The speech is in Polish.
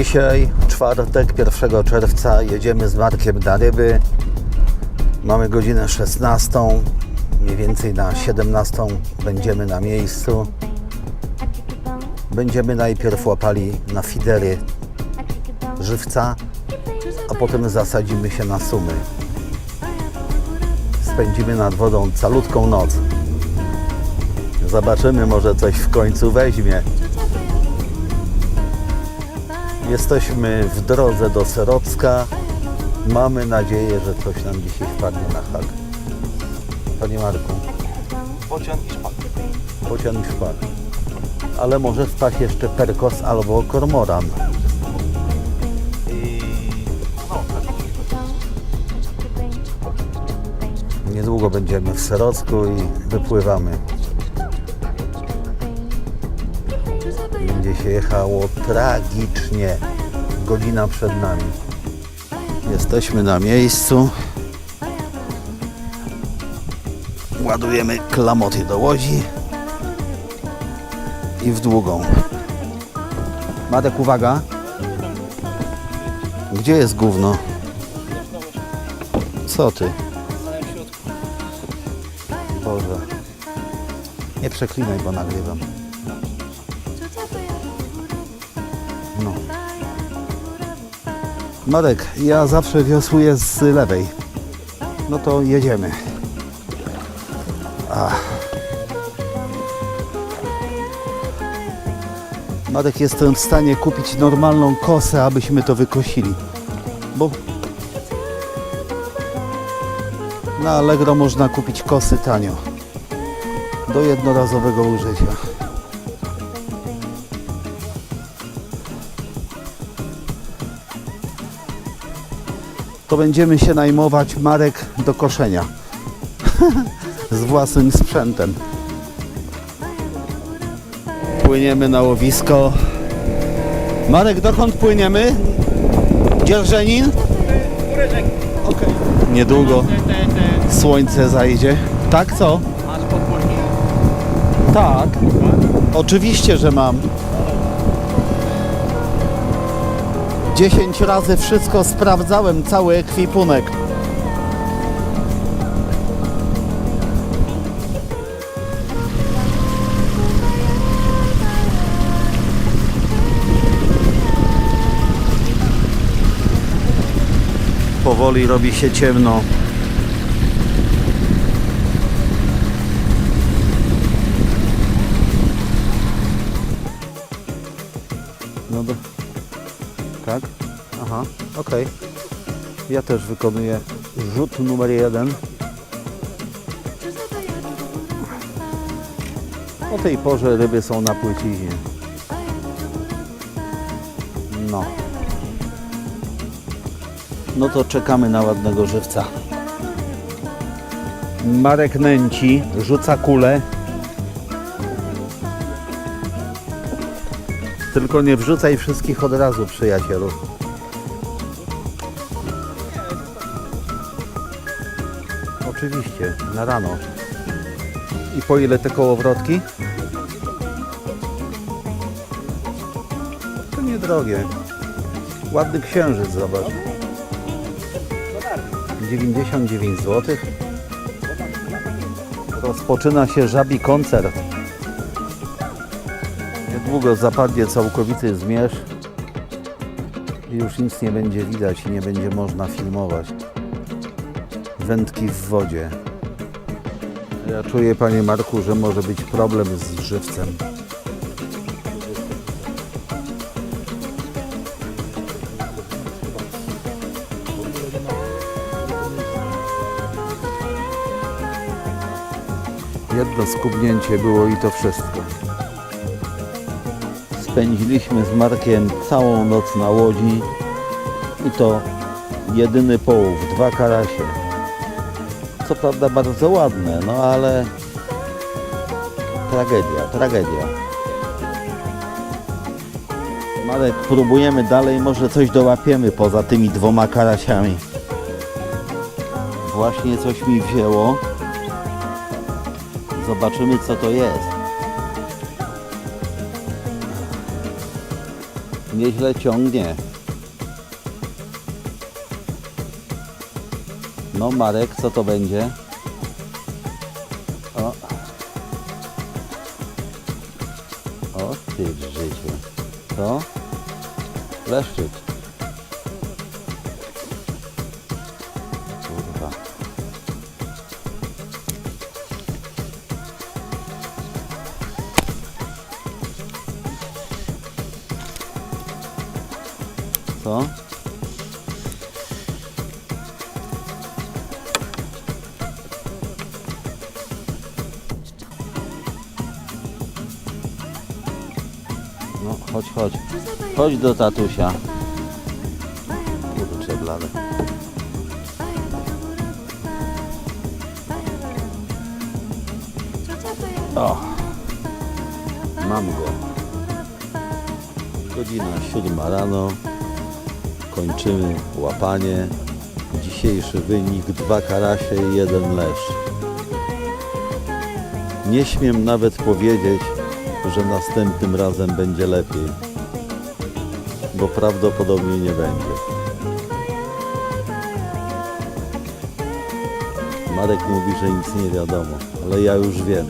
Dzisiaj czwartek, 1 czerwca, jedziemy z Markiem na ryby. Mamy godzinę 16, mniej więcej na 17 będziemy na miejscu. Będziemy najpierw łapali na fidery żywca, a potem zasadzimy się na sumy. Spędzimy nad wodą calutką noc. Zobaczymy, może coś w końcu weźmie. Jesteśmy w drodze do Serocka. Mamy nadzieję, że coś nam dzisiaj wpadnie na hak. Panie Marku, Bocian i szpak. pociąg szpak. Ale może wpaść jeszcze perkos albo kormoran. I... No. Niedługo będziemy w Serocku i wypływamy. Będzie się jechało tragicznie. Godzina przed nami. Jesteśmy na miejscu. Ładujemy klamoty do łodzi i w długą. Madek, uwaga. Gdzie jest gówno? Co ty? Boże. Nie przeklinaj, bo nagrywam. No. Marek, ja zawsze wiosłuję z lewej. No to jedziemy. Ach. Marek, jestem w stanie kupić normalną kosę, abyśmy to wykosili. Bo na Allegro można kupić kosy tanio. Do jednorazowego użycia. To będziemy się najmować marek do koszenia. Z własnym sprzętem. Płyniemy na łowisko. Marek, dokąd płyniemy? Dzierżenin? Okej. Niedługo słońce zajdzie. Tak, co? Masz podwórki? Tak. Oczywiście, że mam. 10 razy wszystko sprawdzałem, cały ekwipunek. Powoli robi się ciemno. No do... Tak? Aha, okej. Ja też wykonuję rzut numer jeden. O tej porze ryby są na płyciźnie. No. No to czekamy na ładnego żywca. Marek nęci, rzuca kulę. Tylko nie wrzucaj wszystkich od razu, przyjacielu. Oczywiście, na rano. I po ile te kołowrotki? To niedrogie. Ładny księżyc, zobacz. 99 zł. Rozpoczyna się żabi koncert. Niedługo zapadnie całkowity zmierzch i już nic nie będzie widać i nie będzie można filmować. Wędki w wodzie. Ja czuję, panie Marku, że może być problem z żywcem. Jedno skubnięcie było i to wszystko. Spędziliśmy z Markiem całą noc na łodzi i to jedyny połów, dwa karasie. Co prawda bardzo ładne, no ale tragedia, tragedia. Marek, próbujemy dalej, może coś dołapiemy poza tymi dwoma karasiami. Właśnie coś mi wzięło. Zobaczymy co to jest. Nieźle ciągnie. No Marek, co to będzie? O. O ty w życiu. Co? Leszczyk. Co? No, chodź, chodź. Chodź do tatusia. Kurczę, blade. O, mam go. Godzina siódma rano. Kończymy łapanie. Dzisiejszy wynik dwa karasie i jeden leszcz. Nie śmiem nawet powiedzieć, że następnym razem będzie lepiej, bo prawdopodobnie nie będzie. Marek mówi, że nic nie wiadomo, ale ja już wiem.